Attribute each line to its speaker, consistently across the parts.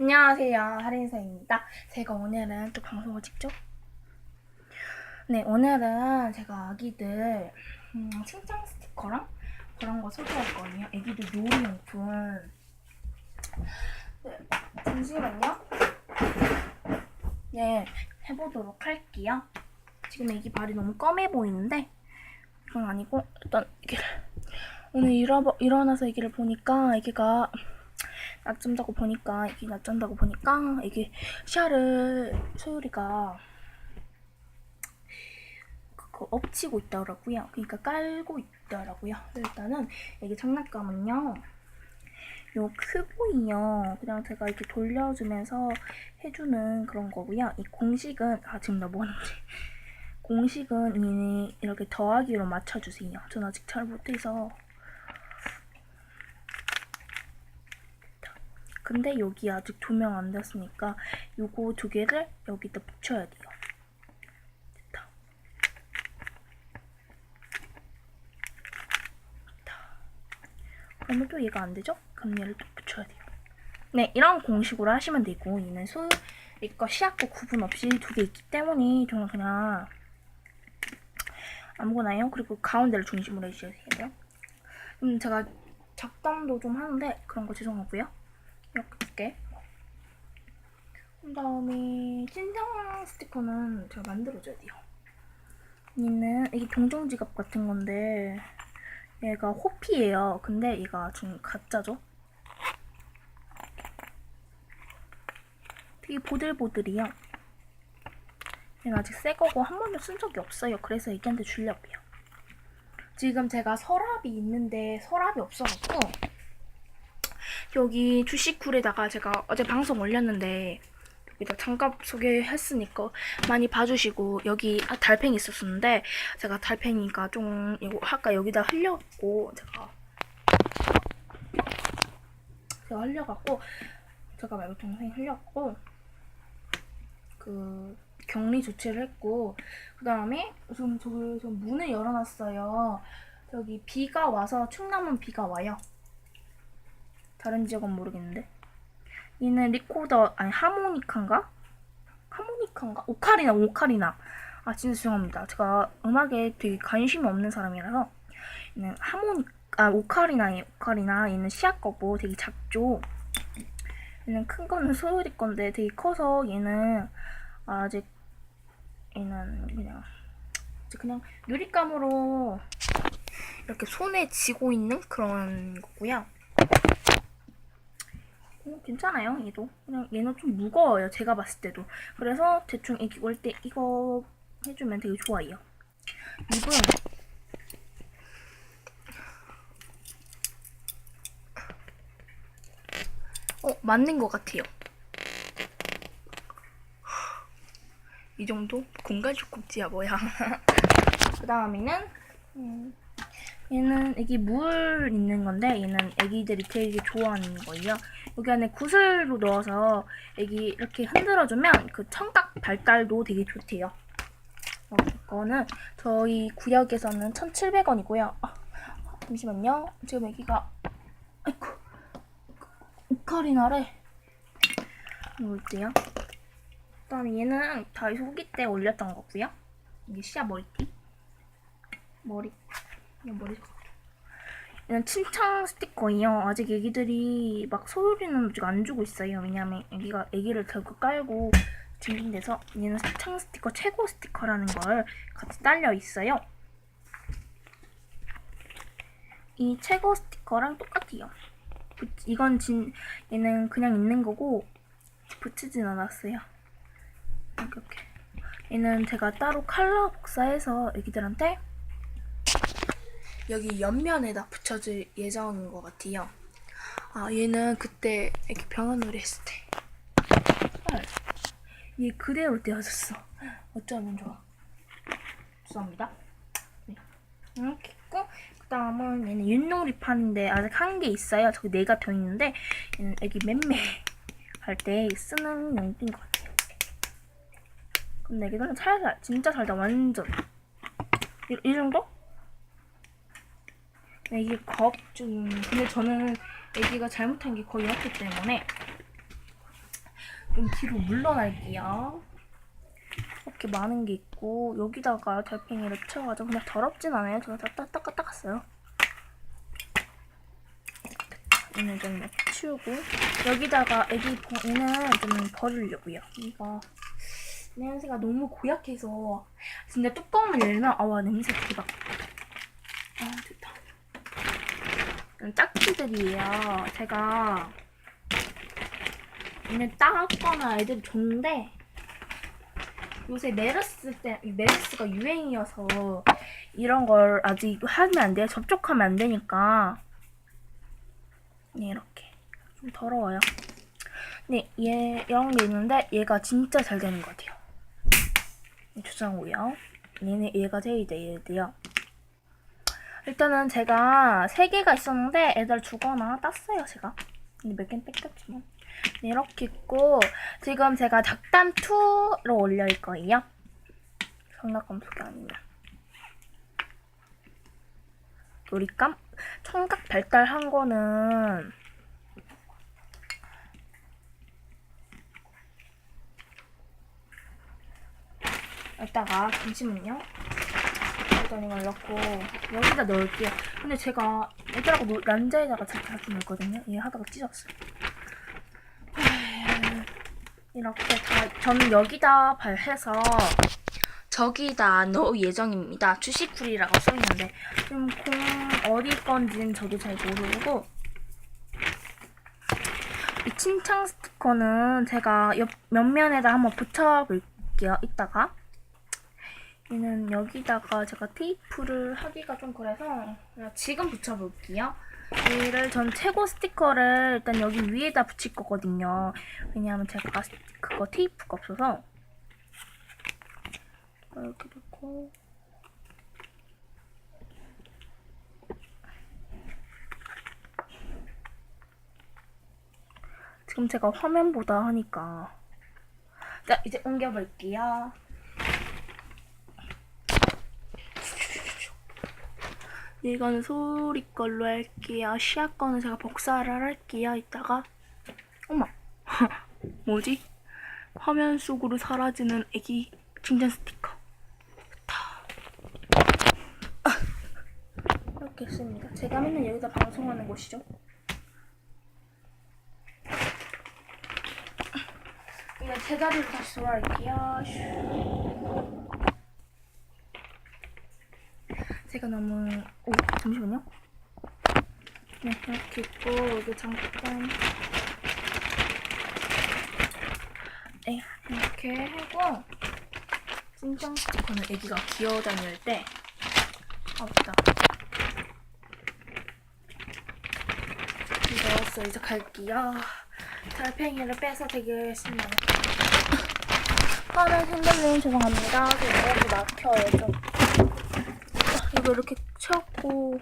Speaker 1: 안녕하세요. 할인사입니다. 제가 오늘은 또 방송을 찍죠? 네, 오늘은 제가 아기들 음, 칭찬 스티커랑 그런 거 소개할 거예요. 아기들 놀이용품. 네, 잠시만요. 네, 해보도록 할게요. 지금 애기 발이 너무 검해 보이는데 그건 아니고 일단 애기를 오늘 일어, 일어나서 애기를 보니까 애기가 낮잠 자고 보니까 애기 낮잠 자고 보니까 애기 시야를 소율이가 그거 엎치고 있더라고요. 그러니까 깔고 있더라고요. 일단은 애기 장난감은요. 요 크보이요. 그냥 제가 이렇게 돌려주면서 해주는 그런 거고요. 이 공식은 아 지금 나 뭐하는지 공식은 이 이렇게 더하기로 맞춰주세요. 전 아직 잘 못해서 근데 여기 아직 조명 안 됐으니까 요거 두 개를 여기다 붙여야 돼요. 그러면 또 얘가 안 되죠? 그럼 얘를 또 붙여야 돼요. 네, 이런 공식으로 하시면 되고 얘는 소 이거 시약과 구분 없이 두 개 있기 때문에 저는 그냥 아무거나요. 그리고 가운데를 중심으로 해주셔야 돼요. 음, 제가 작담도 좀 하는데 그런 거 죄송하고요. 이렇게 두 개 그 다음에 찐장 스티커는 제가 만들어줘야 돼요. 얘는 이게 동종 지갑 같은 건데 얘가 호피예요. 근데 얘가 좀 가짜죠? 되게 보들보들이요. 얘는 아직 새 거고 한 번도 쓴 적이 없어요. 그래서 애기한테 주려고요. 지금 제가 서랍이 있는데 서랍이 없어갖고 여기 주식쿨에다가 제가 어제 방송 올렸는데 여기다 장갑 소개했으니까 많이 봐주시고 여기 아, 달팽이 있었었는데 제가 달팽이가 좀 이거 아까 여기다 흘려갖고 제가 제가 흘려갖고 제가 말고 동생이 흘려갖고 그 격리 조치를 했고 그 다음에 좀 저기 좀 문을 열어놨어요. 저기 비가 와서 충남은 비가 와요. 다른 지역은 모르겠는데. 얘는 리코더 아니 하모니카인가? 하모니카인가? 오카리나 오카리나. 아 진짜 죄송합니다. 제가 음악에 되게 관심이 없는 사람이라서 얘는 하모니 아 오카리나예요. 오카리나 얘는 시약 거고 되게 작죠. 얘는 큰 거는 소율이 건데 되게 커서 얘는 아직 얘는 그냥 그냥 유리감으로 이렇게 손에 쥐고 있는 그런 거고요. 어, 괜찮아요, 얘도. 그냥 얘는 좀 무거워요, 제가 봤을 때도. 그래서 대충 애기 올 때 이거 해주면 되게 좋아해요. 립은 어, 맞는 것 같아요. 이 정도? 공간 족국지야 뭐야. 그 다음에는 음, 얘는 애기 물 있는 건데 얘는 애기들이 되게 좋아하는 거예요. 여기 안에 구슬로 넣어서 애기 이렇게 흔들어주면 그 청각 발달도 되게 좋대요. 어, 이거는 저희 구역에서는 1,700원이고요. 아, 잠시만요. 지금 애기가 아이고 오카리나래 놓을게요. 그다음에 얘는 다이소 후기 때 올렸던 거고요. 이게 시아 머리띠. 머리 이거 머리 얘는 칭찬 스티커예요. 아직 애기들이 막 소율이는 아직 안 주고 있어요. 왜냐면 애기가 애기를 결국 깔고 징징대서 얘는 칭찬 스티커 최고 스티커라는 걸 같이 딸려 있어요. 이 최고 스티커랑 똑같아요. 부- 이건 진 얘는 그냥 있는 거고 붙이진 않았어요. 이렇게. 얘는 제가 따로 칼라 복사해서 애기들한테 여기 옆면에다 붙여줄 예정인 것 같아요. 아 얘는 그때 이렇게 병원놀이 했을 때. 헐. 얘 그대로 떼어졌어. 어쩌면 좋아. 죄송합니다. 네. 이렇게 있고 그 다음은 얘는 윷놀이판인데 아직 한 개 있어요. 저기 네가 더 있는데 얘는 애기 맴매 할 때 쓰는 용도인 것 같아요. 근데 애기들은 살살 진짜 살다 완전 이, 이 정도? 애기 겁좀 근데 저는 애기가 잘못한 게 거의 없기 때문에 좀 뒤로 물러날게요. 이렇게 많은 게 있고 여기다가 달팽이를 채워가지고 그냥 더럽진 않아요. 저는 다 닦- 닦아 닦았어요. 얘는 좀 치우고 여기다가 애기 봉이는 좀 버리려고요. 이거 냄새가 너무 고약해서 진짜 뚜껑을 열면 아와 냄새 대박. 아 됐다. 이건 짝지들이에요. 제가 얘는 따거나 애들이 좋은데 요새 메르스 때 메르스가 유행이어서 이런 걸 아직 하면 안 돼요. 접촉하면 안 되니까. 네, 이렇게 좀 더러워요. 네, 얘 이런 게 있는데 얘가 진짜 잘 되는 것 같아요. 주장고요. 얘는 얘가 제일 제일이요. 일단은 제가 세 개가 있었는데 애들 주거나 땄어요 제가. 몇 개는 뺏겼지만. 네, 이렇게 있고 지금 제가 닭담 2로 올릴 거예요. 성낙감 소개 아니면. 놀이감 청각 발달한 거는 이따가 잠시만요. 이걸 넣고 여기다 넣을게요. 근데 제가 애들하고 놀- 란자에다가 제가 자주 넣거든요. 얘 하다가 찢었어요. 이렇게 다 저는 여기다 발해서 저기다 넣을 예정입니다. 주식풀이라고 써있는데 지금 공 어디 건지는 저도 잘 모르고 이 침창 스티커는 제가 옆 옆면에다 한번 붙여볼게요. 이따가 얘는 여기다가 제가 테이프를 하기가 좀 그래서 지금 붙여볼게요. 얘를 전 최고 스티커를 일단 여기 위에다 붙일 거거든요. 왜냐하면 제가 스- 그거 테이프가 없어서 이렇게 놓고 지금 제가 화면보다 하니까 자 이제 옮겨볼게요. 이건 소리 걸로 할게요. 시아 거는 제가 복사를 할게요. 이따가 어머 뭐지? 화면 속으로 사라지는 애기 칭찬 스티커. 아, 이렇게 했습니다. 제가 맨날 여기다 방송하는 곳이죠. 이제 제자리로 다시 돌아갈게요. 슈. 제가 너무 오 잠시만요. 네 이렇게 있고 여기 잠깐 네 이렇게 하고 찐짱 스티커는 애기가 기어다닐 때 아, 맞다. 넣었어 이제 갈게요. 달팽이를 빼서 되게 신나요. 화면 흔들림 죄송합니다. 이거 너무 막혀요 좀. 아, 이거 이렇게 채웠고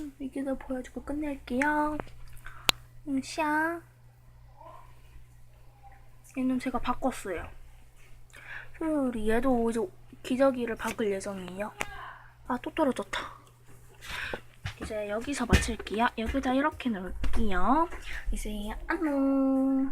Speaker 1: 음, 여기다 보여주고 끝낼게요. 음, 샤. 얘는 제가 바꿨어요. 소율이 얘도 이제 기저귀를 박을 예정이에요. 아 또 떨어졌다. 이제 여기서 마칠게요. 여기다 이렇게 넣을게요. 이제 안녕.